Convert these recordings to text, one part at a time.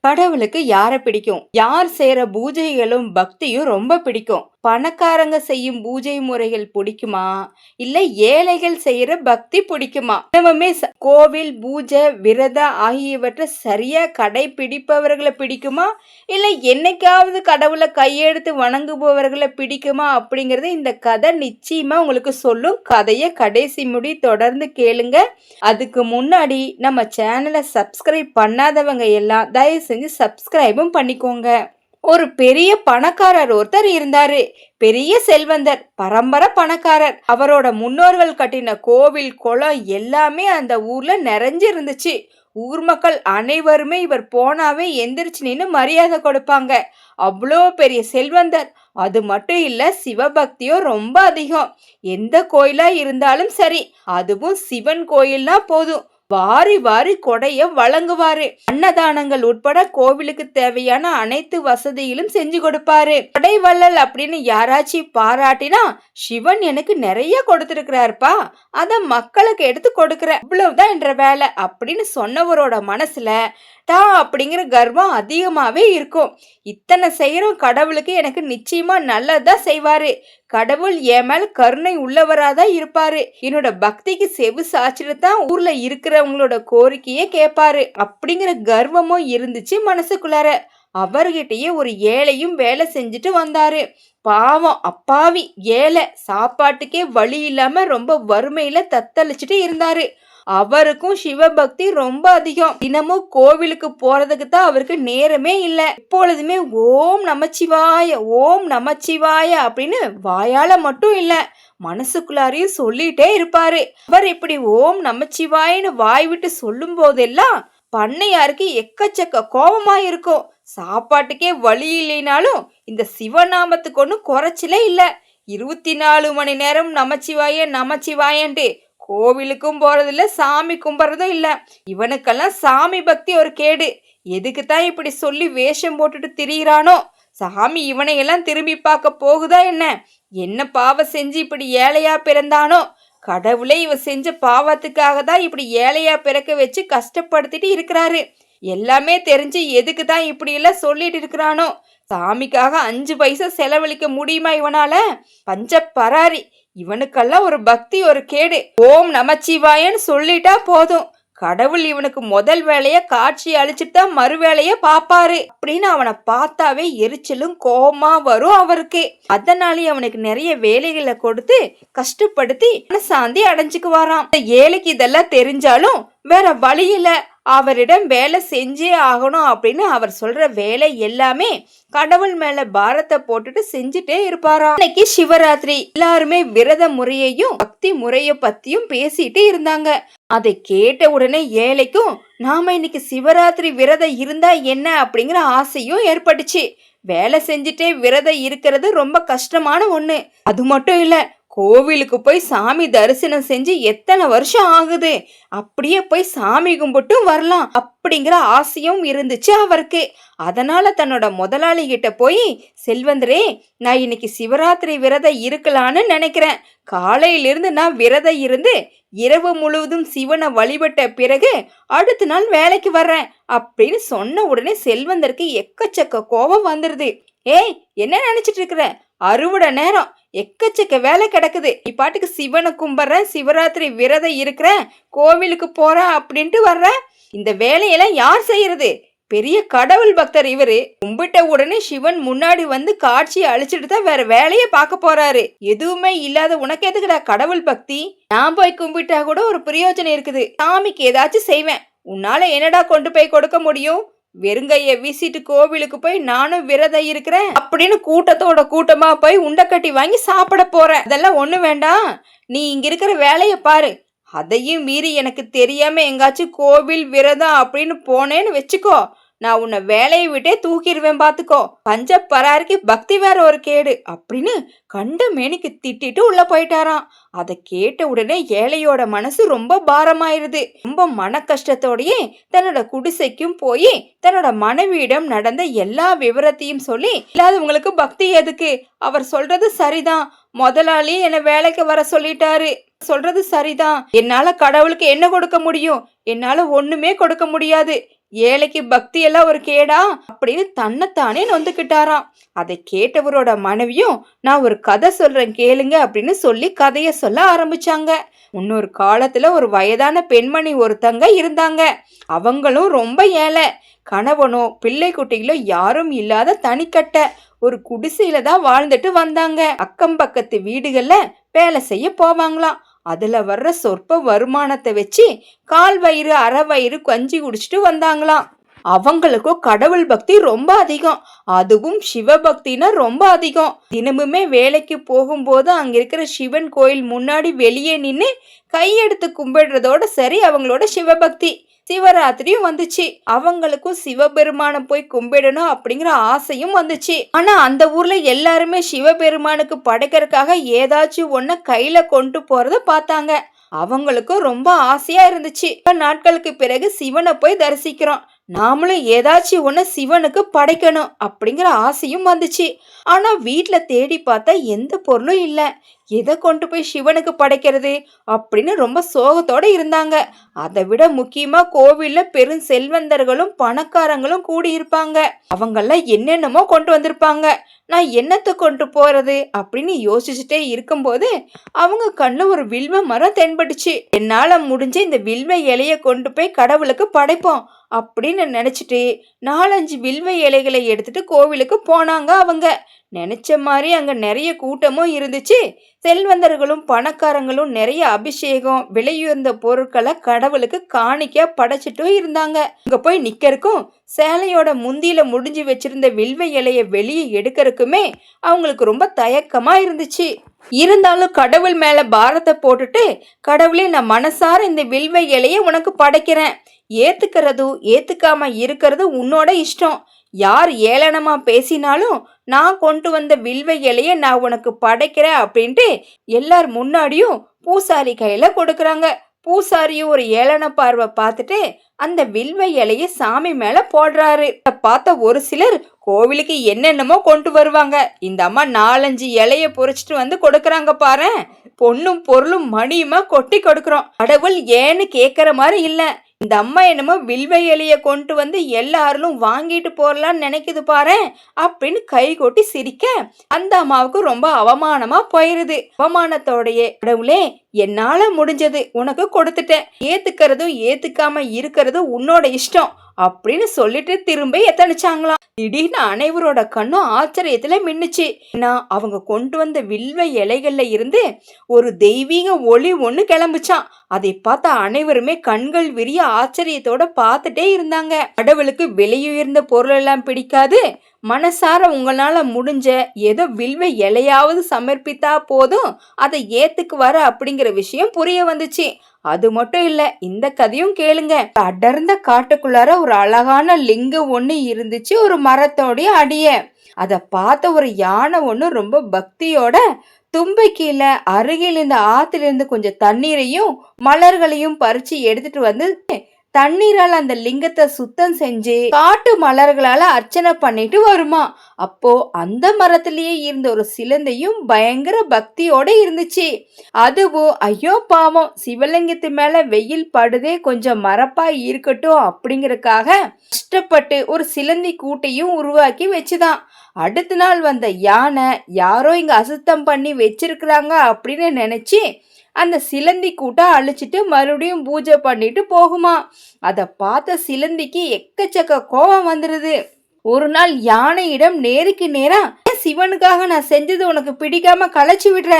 கடவுளுக்கு யாரை பிடிக்கும்? யார் செய்கிற பூஜைகளும் பக்தியும் ரொம்ப பிடிக்கும். பணக்காரங்க செய்யும் பூஜை முறைகள் பிடிக்குமா? இல்ல ஏழைகள் செய்யற பக்தி பிடிக்குமா? தினமுமே கோவில் பூஜை விரதம் ஆகியவற்றை சரியா கடைபிடிப்பவர்களை பிடிக்குமா? இல்ல என்னைக்காவது கடவுளை கையெடுத்து வணங்குபவர்களை பிடிக்குமா அப்படிங்கறது இந்த கதை நிச்சயமா உங்களுக்கு சொல்லும். கதையை கடைசி முடி தொடர்ந்து கேளுங்க. அதுக்கு முன்னாடி நம்ம சேனலை சப்ஸ்கிரைப் பண்ணாதவங்க எல்லாம் தயவு செஞ்சு சப்ஸ்கிரைபும் பண்ணிக்கோங்க. ஒரு பெரிய பணக்காரர் ஒருத்தர் இருந்தாரு. பெரிய செல்வந்தர் பரம்பரை பணக்காரர். அவரோட முன்னோர்கள் கட்டின கோவில் குளம் எல்லாமே அந்த ஊர்ல நிறைஞ்சு இருந்துச்சு ஊர் மக்கள் அனைவருமே இவர் போனாவே எந்திரிச்சு நின்று மரியாதை கொடுப்பாங்க. அவ்வளோ பெரிய செல்வந்தர். அது மட்டும் இல்ல சிவபக்தியும் ரொம்ப அதிகம். எந்த கோயிலா இருந்தாலும் சரி அதுவும் சிவன் கோயில்னா போதும். வாரி வாரி கொடைய வழங்குவாரு. அன்னதானங்கள் உட்பட கோவிலுக்கு தேவையான அனைத்து வசதியிலும் செஞ்சு கொடுப்பாரு. கொடை வள்ளல் அப்படின்னு யாராச்சும் பாராட்டினா சிவன் எனக்கு நிறைய கொடுத்துருக்கிறாருப்பா. அத மக்களுக்கு எடுத்து கொடுக்கிற இவ்வளவுதான் என்ற வேலை அப்படின்னு சொன்னவரோட மனசுல டா அப்படிங்கிற கர்வம் அதிகமாவே இருக்கும். இத்தனை செய்யறோம் கடவுளுக்கு எனக்கு நிச்சயமா நல்லதா செய்வாரு. கடவுள் என் மேல கருணை உள்ளவராதான் இருப்பாரு. என்னோட பக்திக்கு செவு சாச்சிட்டு தான் ஊர்ல இருக்கிறவங்களோட கோரிக்கையே கேட்பாரு அப்படிங்கிற கர்வமும் இருந்துச்சு மனசுக்குள்ளார. அவர்கிட்டயே ஒரு ஏழையும் வேலை செஞ்சுட்டு வந்தாரு. பாவம் அப்பாவி ஏழை சாப்பாட்டுக்கே வழி இல்லாம ரொம்ப வறுமையில தத்தளிச்சுட்டு இருந்தாரு. அவருக்கும் சிவபக்தி ரொம்ப அதிகம். தினமும் கோவிலுக்கு போறதுக்கு தான் அவருக்கு நேரமே இல்லை. எப்பொழுதுமே ஓம் நமச்சிவாய ஓம் நமச்சிவாய அப்படின்னு வாயால மட்டும் இல்லை மனசுக்குள்ளாரையும் சொல்லிட்டே இருப்பாரு. அவர் இப்படி ஓம் நமச்சிவாயின்னு வாய் விட்டு சொல்லும் போதெல்லாம் பண்ணையாருக்கு எக்கச்சக்க கோபமா இருக்கும் சாப்பாட்டுக்கே வழி இல்லைனாலும் இந்த சிவநாமத்துக்கு ஒன்றும் குறைச்சலே இல்லை. இருபத்தி நாலு மணி நேரம் நமச்சிவாய நமச்சிவாயன்ட்டு கோவிலுக்கும் போறதில்ல சாமி கும்பிட்றதும் இல்லை. இவனுக்கெல்லாம் சாமி பக்தி ஒரு கேடு. எதுக்கு தான் இப்படி சொல்லி வேஷம் போட்டுட்டு திரியிறானோ? சாமி இவனையெல்லாம் திரும்பி பார்க்க போகுதா என்ன? என்ன பாவம் செஞ்சு இப்படி ஏழையா பிறந்தானோ? கடவுளே இவன் செஞ்ச பாவத்துக்காக தான் இப்படி ஏழையா பிறக்க வச்சு கஷ்டப்படுத்திட்டு இருக்கிறாரு. எல்லாமே தெரிஞ்சு எதுக்கு தான் இப்படி எல்லாம் சொல்லிட்டு இருக்கிறானோ? சாமிக்காக அஞ்சு பைசா செலவழிக்க முடியுமா இவனால? பஞ்ச பராரி. இவனுக்கெல்லாம் ஒரு பக்தி ஒரு கேடு. ஓம் நமச்சிவாயன்னு சொல்லிட்டா போதும். கடவுள் இவனுக்கு முதல் வேலைய காட்சி அழிச்சுட்டு தான் மறு வேலைய பாப்பாரு அப்படின்னு அவனை பார்த்தாவே எரிச்சலும் கோபமா வரும் அவருக்கு. அதனாலே அவனுக்கு நிறைய வேலைகளை கொடுத்து கஷ்டப்படுத்தி சாந்தி அடைஞ்சுக்குவாராம். இந்த ஏழைக்கு இதெல்லாம் தெரிஞ்சாலும் வேற வழி இல்லை. அவரிடம் வேலை செஞ்சே ஆகணும் அப்படின்னு அவர் சொல்ற வேலை எல்லாமே கடவுள் மேல பாரத்தை போட்டுட்டு செஞ்சுட்டே இருப்பாராம் இன்னைக்கு சிவராத்திரி எல்லாருமே விரத முறையையும் பக்தி முறைய பத்தியும் பேசிட்டு இருந்தாங்க. அதை கேட்ட உடனே ஏழைக்கும் நாம இன்னைக்கு சிவராத்திரி விரதம் இருந்தா என்ன? அப்படிங்கிற ஆசையும் ஏற்பட்டுச்சு. வேலை செஞ்சுட்டே விரதம் இருக்கிறது ரொம்ப கஷ்டமான ஒண்ணு. அது மட்டும் இல்லை கோவிலுக்கு போய் சாமி தரிசனம் செஞ்சு எத்தனை வருஷம் ஆகுது? அப்படியே போய் சாமி கும்பிட்டும் வரலாம். அப்படிங்கிற ஆசையும் இருந்துச்சு அவருக்கு. அதனால தன்னோட முதலாளி கிட்ட போய் செல்வந்தரே நான் இன்னைக்கு சிவராத்திரி விரதம் இருக்கலான்னு நினைக்கிறேன். காலையிலிருந்து நான் விரதம் இருந்து இரவு முழுவதும் சிவனை வழிபட்ட பிறகு அடுத்த நாள் வேலைக்கு வர்றேன். அப்படின்னு சொன்ன உடனே செல்வந்தருக்கு எக்கச்சக்க கோபம் வந்துருது. ஏய் என்ன நினைச்சிட்டு இருக்கிற? அறுவடை நேரம். எக்கச்சக்க வேலை கிடக்குது. நீ பாட்டுக்கு சிவனை கும்பிட்றேன் சிவராத்திரி விரதம் இருக்கிறேன் கோவிலுக்கு போறேன் அப்படின்ட்டு வர்றேன் இந்த வேலையெல்லாம் யார் செய்யறது? பெரிய கடவுள் பக்தர் இவரு. கும்பிட்ட உடனே சிவன் முன்னாடி வந்து காட்சியை அழிச்சிட்டு தான் வேற வேலையை பார்க்க போறாரு. எதுவுமே இல்லாத உனக்கு எதுக்குடா கடவுள் பக்தி? நான் போய் கும்பிட்டா கூட ஒரு பிரயோஜனம் இருக்குது. சாமிக்கு ஏதாச்சும் செய்வேன். உன்னால என்னடா கொண்டு போய் கொடுக்க முடியும்? வெறுங்கைய வீசிட்டு கோவிலுக்கு போய் நானும் விரதம் இருக்கிறேன் அப்படின்னு கூட்டத்தோட கூட்டமா போய் உண்டக்கட்டி வாங்கி சாப்பிட போறேன். அதெல்லாம் ஒண்ணு வேண்டாம். நீ இங்க இருக்கிற வேலைய பாரு. அதையும் மீறி எனக்கு தெரியாம எங்காச்சும் கோவில் விரதம் அப்படின்னு போனேன்னு வச்சுக்கோ. நான் உன்னை வேலையை விட்டே தூக்கிடுவேன் பார்த்துக்கோ பஞ்ச பராருக்கு பக்தி வேற ஒரு கேடு அப்படின்னு கண்ட மேனிக்கு திட்டிட்டு உள்ள போயிட்டாராம். அதை கேட்ட உடனே ஏழையோட மனசு ரொம்ப பாரமாயிருது. ரொம்ப மன கஷ்டத்தோடயே தன்னோட குடிசைக்கும் போய் தன்னோட மனைவியிடம் நடந்த எல்லா விவரத்தையும் சொல்லி இல்லாதவங்களுக்கு பக்தி எதுக்கு? அவர் சொல்றது சரிதான். முதலாளி என்னை வேலைக்கு வர சொல்லிட்டாரு. சொல்றது சரிதான். என்னால கடவுளுக்கு என்ன கொடுக்க முடியும்? என்னால ஒண்ணுமே கொடுக்க முடியாது. ஏழைக்கு பக்தி எல்லாம் ஒரு கேடா அப்படின்னு தன்னைத்தானே நொந்துக்கிட்டாராம் அதை கேட்டவரோட மனைவியும் நான் ஒரு கதை சொல்றேன் கேளுங்க அப்படின்னு சொல்லி கதையை சொல்ல ஆரம்பிச்சாங்க. முன்னொரு காலத்துல ஒரு வயதான பெண்மணி ஒருத்தங்க இருந்தாங்க. அவங்களும் ரொம்ப ஏழை. கணவனோ பிள்ளை குட்டிகளோ யாரும் இல்லாத தனிக்கட்டை ஒரு குடிசையில தான் வாழ்ந்துட்டு வந்தாங்க. அக்கம் பக்கத்து வீடுகள்ல வேலை செய்ய போவாங்களாம். அதில் வர்ற சொற்ப வருமானத்தை வச்சு கால் வயிறு அரை வயிறு கஞ்சி குடிச்சிட்டு வந்தாங்களாம். அவங்களுக்கும் கடவுள் பக்தி ரொம்ப அதிகம். அதுவும் சிவபக்தினா ரொம்ப அதிகம். தினமுமே வேலைக்கு போகும்போது அங்க இருக்கிற சிவன் கோயில் முன்னாடி வெளியே நின்று கையெடுத்து கும்பிடுறதோட சரி அவங்களோட சிவபக்தி. சிவராத்திரியும் வந்துச்சு. அவங்களுக்கும் சிவபெருமானை போய் கும்பிடணும் அப்படிங்கிற ஆசையும் வந்துச்சு. ஆனா அந்த ஊர்ல எல்லாருமே சிவபெருமானுக்கு படைக்கிறதுக்காக ஏதாச்சும் ஒன்ன கையில கொண்டு போறத பார்த்தாங்க. அவங்களுக்கும் ரொம்ப ஆசையா இருந்துச்சு. பல நாட்களுக்கு பிறகு சிவனை போய் தரிசிக்கிறோம். நாமளும் ஏதாச்சும் ஒன்று சிவனுக்கு படைக்கணும் அப்படிங்கிற ஆசையும் வந்துச்சு. ஆனால் வீட்டில் தேடி பார்த்தா எந்த பொருளும் இல்லை. எதை கொண்டு போய் சிவனுக்கு படைக்கிறது அப்படின்னு ரொம்ப சோகத்தோடு இருந்தாங்க. அதை விட முக்கியமாக கோவிலில் பெரும் செல்வந்தர்களும் பணக்காரங்களும் கூடி இருப்பாங்க அவங்கெல்லாம் என்னென்னமோ கொண்டு வந்திருப்பாங்க. நான் என்னத்தை கொண்டு போகிறது அப்படின்னு யோசிச்சுட்டே இருக்கும்போது அவங்க கண்ணில் ஒரு வில்வ மரம் தென்பட்டுச்சு. என்னால் முடிஞ்ச இந்த வில்வ இலையை கொண்டு போய் கடவுளுக்கு படைப்போம் அப்படின்னு நினச்சிட்டு நாலஞ்சு வில்வ இலைகளை எடுத்துட்டு கோவிலுக்கு போனாங்க அவங்க. நினச்ச மாதிரி அங்கே நிறைய கூட்டமும் இருந்துச்சு. செல்வந்தர்களும் பணக்காரங்களும் நிறைய அபிஷேகம் விலையுயர்ந்த பொருட்களை கடவுளுக்கு காணிக்க படைச்சிட்டும் இருந்தாங்க. அங்கே போய் நிற்கிறக்கும் சேலையோட முந்தியில் முடிஞ்சு வச்சிருந்த வில்வ இலையை வெளியே எடுக்கிறதுக்குமே அவங்களுக்கு ரொம்ப தயக்கமாக இருந்துச்சு. இருந்தாலும் கடவுள் மேலே பாரத்தை போட்டுட்டு கடவுளே நான் மனசார இந்த வில்வ இலையை உனக்கு படைக்கிறேன். ஏற்றுக்கிறதும் ஏற்றுக்காமல் இருக்கிறது உன்னோட இஷ்டம். யார் ஏளனமா பேசினாலும் நான் கொண்டு வந்த வில்வ இலையை நான் உனக்கு படைக்கிறேன் அப்படின்ட்டு எல்லார் முன்னாடியும் பூசாரி கையில கொடுக்குறாங்க. பூசாரியும் ஒரு ஏளன பார்வை பார்த்துட்டு அந்த வில்வ இலைய சாமி மேல போடுறாரு. பார்த்த ஒரு சிலர் கோவிலுக்கு என்னென்னமோ கொண்டு வருவாங்க. இந்த அம்மா நாலஞ்சு இலைய பொறிச்சிட்டு வந்து கொடுக்கறாங்க பாரு பொண்ணும் பொருளும் மணியுமா கொட்டி கொடுக்குறோம். கடவுள் ஏன்னு கேட்குற மாதிரி இல்லை. இந்த அம்மா என்னமோ வில்வை இலைய கொண்டு வந்து எல்லாரும் வாங்கிட்டு போறலான்னு நினைக்குது பாரு அப்படின்னு கை கொட்டி சிரிக்க அந்த அம்மாவுக்கு ரொம்ப அவமானமா போயிருது. அவமானத்தோடைய கடவுளே என்னால் முடிஞ்சது உனக்கு கொடுத்துட்டேன். ஏத்துக்கிறதும் ஏத்துக்காம இருக்கிறதும் உன்னோட இஷ்டம் அப்படின்னு சொல்லிட்டு திரும்ப எத்தனிச்சாங்களாம் திடீர்னு அனைவரோட கண்ணும் ஆச்சரியத்துல மின்னுச்சு. நான் அவங்க கொண்டு வந்த வில்வ இலைகள்ல இருந்து ஒரு தெய்வீக ஒளி ஒன்று கிளம்புச்சான் அதை பார்த்த அனைவருமே கண்கள் விரிய ஆச்சரியத்தோட பார்த்துட்டே இருந்தாங்க. கடவுளுக்கு விலையுயர்ந்த பொருள் எல்லாம் பிடிக்காது. மனசார உங்களால் முடிஞ்ச ஏதோ வில்வ இலையாவது சமர்ப்பித்தா போதும். அதை ஏத்துக்குவார அப்படிங்கிற விஷயம் புரிய வந்துச்சு. அது மட்டும் இல்ல இந்த கதையும் கேளுங்க. அடர்ந்த காட்டுக்குள்ளார ஒரு அழகான லிங்கம் ஒண்ணு இருந்துச்சு ஒரு மரத்தோடைய அடிய. அத பார்த்த ஒரு யானை ஒன்று ரொம்ப பக்தியோட தும்பை கீழே அருகில் இந்த ஆத்துல இருந்து கொஞ்சம் தண்ணீரையும் மலர்களையும் பறிச்சு எடுத்துட்டு வந்து தண்ணீரால் அந்த லிங்கத்தை சுத்தம் செஞ்சு காட்டு மலர்களால அர்ச்சனை பண்ணிட்டு வருமா. அப்போ அந்த மரத்திலேயே இருந்த ஒரு சிலந்தையும் பயங்கர பக்தியோட இருந்துச்சு. அதுவும் ஐயோ பாவம் சிவலிங்கத்து மேல வெயில் படுதே கொஞ்சம் மரப்பா இருக்கட்டும் அப்படிங்கறக்காக கஷ்டப்பட்டு ஒரு சிலந்தி கூட்டையும் உருவாக்கி வச்சுதான். அடுத்த நாள் வந்த யானை யாரோ இங்க அசுத்தம் பண்ணி வச்சிருக்கிறாங்க அப்படின்னு நினைச்சு அந்த சிலந்தி கூட்டம் அழிச்சிட்டு மறுபடியும் பூஜை பண்ணிட்டு போகுமா? அதை பார்த்த சிலந்திக்கு எக்கச்சக்க கோபம் வந்துடுது ஒரு நாள் யானையிடம் நேருக்கு நேரா சிவனுக்காக நான் செஞ்சது உனக்கு பிடிக்காம களைச்சு விடுற?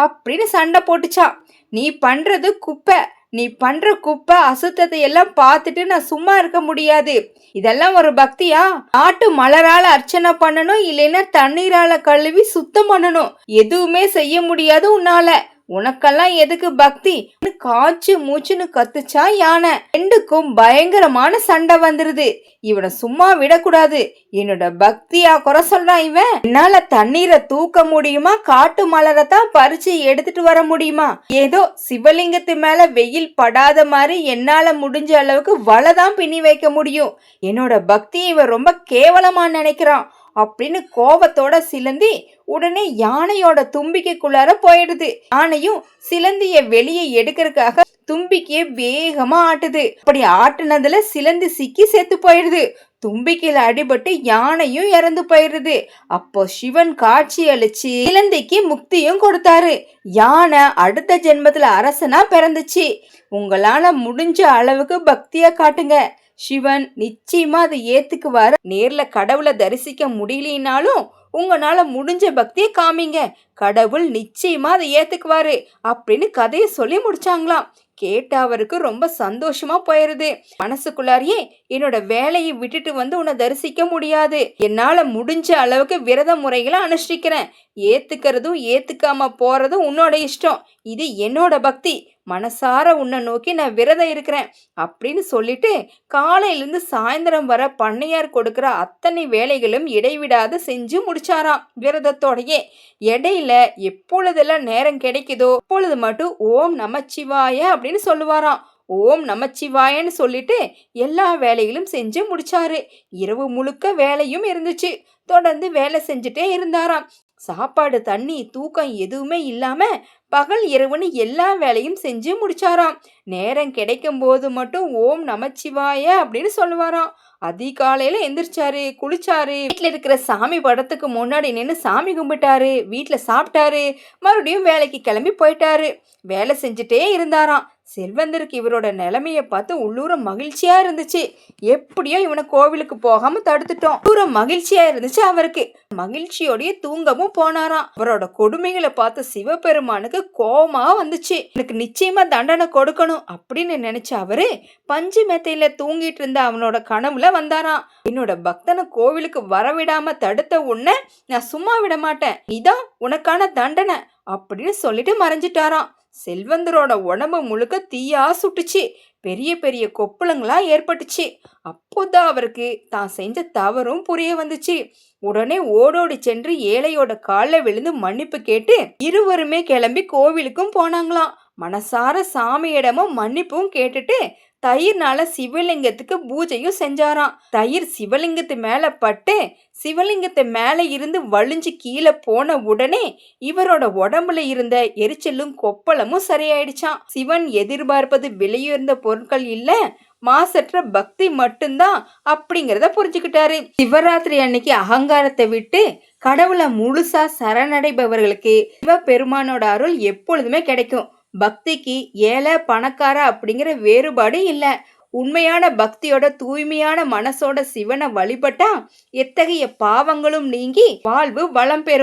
அப்படின்னு சண்டை போட்டுச்சான் நீ பண்றது குப்பை. நீ பண்ற குப்பை அசுத்தத்தை எல்லாம் பார்த்துட்டு நான் சும்மா இருக்க முடியாது. இதெல்லாம் ஒரு பக்தியா? ஆட்டு மலரால அர்ச்சனை பண்ணணும் இல்லைன்னா தண்ணீரால கழுவி சுத்தம் பண்ணணும். எதுவுமே செய்ய முடியாது உன்னால. உனக்கெல்லாம் எதுக்கு பக்தி? காய்ச்சி மூச்சுன்னு கத்துச்சா யானை? ரெண்டுக்கும் பயங்கரமான சண்டை வந்துருது. இவனை சும்மா விடக்கூடாது. என்னோட பக்தியா குறை சொல்றான் இவன். என்னால தண்ணீரை தூக்க முடியுமா? காட்டு மலரை தான் பறிச்சு எடுத்துட்டு வர முடியுமா? ஏதோ சிவலிங்கத்து மேல வெயில் படாத மாதிரி என்னால முடிஞ்ச அளவுக்கு வலை தான் பின்னி வைக்க முடியும். என்னோட பக்தியை இவன் ரொம்ப கேவலமா நினைக்கிறான். அப்படின்னு கோபத்தோட சிலந்தி உடனே யானையோட தும்பிக்கைக்குள்ளார போயிடுது. யானையும் சிலந்திய வெளியே எடுக்கிறதுக்காக தும்பிக்கைய வேகமா ஆட்டுது. அப்படி ஆட்டுனதுல சிலந்தி சிக்கி செத்து போயிடுது. தும்பிக்கையில அடிபட்டு யானையும் இறந்து போயிடுது. அப்போ சிவன் காட்சி அளிச்சு சிலந்திக்கு முக்தியும் கொடுத்தாரு. யானை அடுத்த ஜென்மத்துல அரசனா பிறந்துச்சு. உங்களால முடிஞ்ச அளவுக்கு பக்தியா காட்டுங்க. சிவன் நிச்சயமா அதை ஏத்துக்குவாரு. நேர்ல கடவுளை தரிசிக்க முடியலனாலும் உங்களால் முடிஞ்ச பக்தியை காமிங்க. கடவுள் நிச்சயமாக அதை ஏற்றுக்குவாரு அப்படின்னு கதையை சொல்லி முடிச்சாங்களாம். கேட்ட அவருக்கு ரொம்ப சந்தோஷமா போயிருது. மனசுக்குள்ளாரியே என்னோட வேலையை விட்டுட்டு வந்து உன்னை தரிசிக்க முடியாது. என்னால முடிஞ்ச அளவுக்கு விரத முறைகளை அனுஷ்டிக்கிறேன். ஏத்துக்கிறதும் ஏத்துக்காம போறதும் உன்னோட இஷ்டம். இது என்னோட பக்தி. மனசார உன்னை நோக்கி நான் விரதம் இருக்கிறேன் அப்படின்னு சொல்லிட்டு காலையிலேருந்து சாயந்தரம் வர பண்ணையார் கொடுக்குற அத்தனை வேலைகளும் இடைவிடாது செஞ்சு முடிச்சாராம் விரதத்தோடையே. இடையில எப்பொழுதெல்லாம் நேரம் கிடைக்குதோ அப்பொழுது மட்டும் ஓம் நமச்சிவாய அப்படின்னு சொல்லுவாராம். ஓம் நமச்சிவாயன்னு சொல்லிட்டு எல்லா வேலைகளும் செஞ்சு முடிச்சாரு. இரவு முழுக்க வேலையும் இருந்துச்சு. தொடர்ந்து வேலை செஞ்சுட்டே இருந்தாராம். சாப்பாடு தண்ணி தூக்கம் எதுவுமே இல்லாம பகல் இரவுன்னு எல்லா வேலையும் செஞ்சு முடிச்சாராம். நேரம் கிடைக்கும் போது மட்டும் ஓம் நமச்சிவாய அப்படின்னு சொல்லுவாராம். அதிகாலையில் எந்திரிச்சாரு குளிச்சாரு. வீட்டில் இருக்கிற சாமி படத்துக்கு முன்னாடி நின்று சாமி கும்பிட்டாரு. வீட்டில் சாப்பிட்டாரு. மறுபடியும் வேலைக்கு கிளம்பி போயிட்டாரு. வேலை செஞ்சுட்டே இருந்தாராம். செல்வந்தருக்கு இவரோட நிலைமையை பார்த்து உள்ளூர மகிழ்ச்சியாக இருந்துச்சு. எப்படியோ இவனை கோவிலுக்கு போகாமல் தடுத்துட்டோம். உள்ளூர மகிழ்ச்சியாக இருந்துச்சு அவருக்கு. மகிழ்ச்சியோடைய தூங்கவும் போனாராம். அவரோட கொடுமைகளை பார்த்து சிவபெருமானுக்கு கோபமாக வந்துச்சு. எனக்கு நிச்சயமாக தண்டனை கொடுக்கணும் அப்படின்னு நினச்ச அவரு பஞ்சு மெத்தையில் தூங்கிட்டு இருந்த அவனோட கனவுல வந்தாராம். என்னோட பக்தனை கோவிலுக்கு வரவிடாமல் தடுத்த உன்னை நான் சும்மா விட மாட்டேன். இதான் உனக்கான தண்டனை அப்படின்னு சொல்லிட்டு மறைஞ்சிட்டாராம். செல்வந்தரோட உடம்பு முழுக்க தீயா சுட்டுச்சு. பெரிய பெரிய கொப்பளங்களா ஏற்பட்டுச்சு. அப்போதான் அவருக்கு தான் செஞ்ச தவறும் புரிய வந்துச்சு. உடனே ஓடோடி சென்று ஏழையோட காலில் விழுந்து மன்னிப்பு கேட்டு இருவருமே கிளம்பி கோவிலுக்கும் போனாங்களாம். மனசார சாமியிடமும் மன்னிப்பும் கேட்டுட்டு தயிர்னால சிவலிங்கத்துக்கு பூஜையும் செஞ்சாராம். தயிர் சிவலிங்கத்து மேல பட்டு சிவலிங்கத்தை மேலே இருந்து வழிஞ்சு கீழே போன உடனே இவரோட உடம்புல இருந்த எரிச்சலும் கொப்பளமும் சரியாயிடுச்சான் சிவன் எதிர்பார்ப்பது விலையுயர்ந்த பொருட்கள் இல்ல மாசற்ற பக்தி மட்டும்தான் அப்படிங்கிறத புரிஞ்சுக்கிட்டாரு. சிவராத்திரி அன்னைக்கு அகங்காரத்தை விட்டு கடவுளை முழுசா சரணடைபவர்களுக்கு சிவபெருமானோட அருள் எப்பொழுதுமே கிடைக்கும். பக்திக்கு ஏழை பணக்கார அப்படிங்கிற வேறுபாடு இல்லை. உண்மையான பக்தியோட தூய்மையான மனசோட சிவனை வழிபட்டா எத்தகைய பாவங்களும் நீங்கி வாழ்வு வளம் பெறும்.